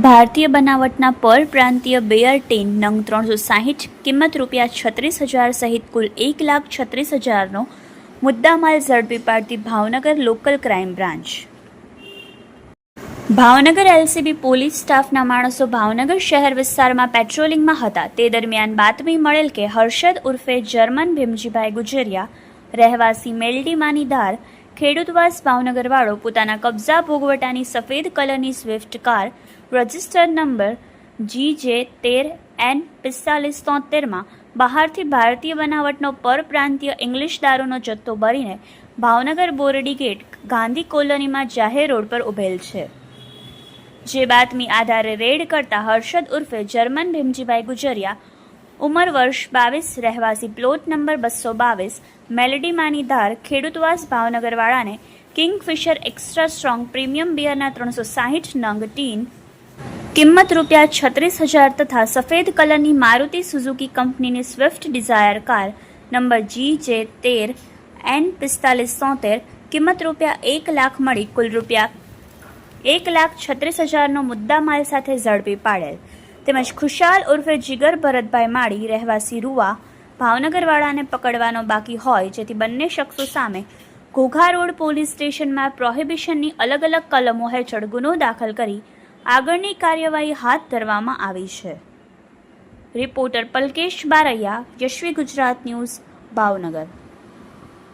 ભારતીય બનાવટના પર પ્રાંતીય bear ten નંગ ત્રણસો સાહીઠ, કિંમત રૂપિયા છત્રીસ હજાર સહિત કુલ એક લાખ છત્રીસ હજારનો મુદ્દામાલ ઝડપી પાડતી Bhavnagar local crime branch. Bhavnagar LCB police સ્ટાફના માણસો ભાવનગર શહેર વિસ્તારમાં પેટ્રોલિંગમાં હતા. તે દરમિયાન બાતમી મળેલ કે હર્ષદ ઉર્ફે જર્મન ભીમજીભાઈ ગુજરિયા, રહેવાસી મેલડીમાની ધાર ખેડૂતવાસ ભાવનગરવાળો, પોતાના કબજા ભોગવટાની સફેદ કલરની Swift car, register number G J તેર એન પિસ્તાલીસ તોતેરમાં બહારથી ભારતીય બનાવટનો પરપ્રાંતીય ઇંગ્લિશ દારૂનો જથ્થો ભરીને ભાવનગર બોરડી ગેટ ગાંધી કોલોનીમાં જાહેર રોડ પર ઉભેલ છે. જે બાતમી આધારે રેડ કરતા હર્ષદ ઉર્ફે જર્મન ભીમજીભાઈ ગુજરિયા, ઉંમર વર્ષ બાવીસ, રહેવાસી પ્લોટ નંબર બસો બાવીસ, મેલેડી માની ધાર, ખેડૂતવાસ ભાવનગરવાળાને કિંગફિશર એક્સ્ટ્રા સ્ટ્રોંગ પ્રીમિયમ બિયરના ત્રણસો સાહીઠ નંગ ટીન, કિંમત રૂપિયા છત્રીસ હજાર તથા સફેદ કલરની મારુતિ સુઝુકી કંપનીની Swift Dzire car number G J તેર, એન પિસ્તાલીસ સોતેર, કિંમત રૂપિયા એક લાખ મળી કુલ રૂપિયા એક લાખ છત્રીસ હજારનો મુદ્દામાલ સાથે ઝડપી પાડેલ. તેમજ ખુશાલ ઉર્ફે જીગર ભરતભાઈ માળી, રહેવાસી રૂવા, ભાવનગરવાળાને પકડવાનો બાકી હોય, જેથી બંને શખ્સો સામે ઘોઘા રોડ પોલીસ સ્ટેશનમાં પ્રોહિબિશનની અલગ અલગ કલમો હેઠળ ગુનો દાખલ કરી આગળની કાર્યવાહી હાથ ધરવામાં આવી છે. Reporter Palkesh Baraiya Yashvi Gujarat news, Bhavnagar.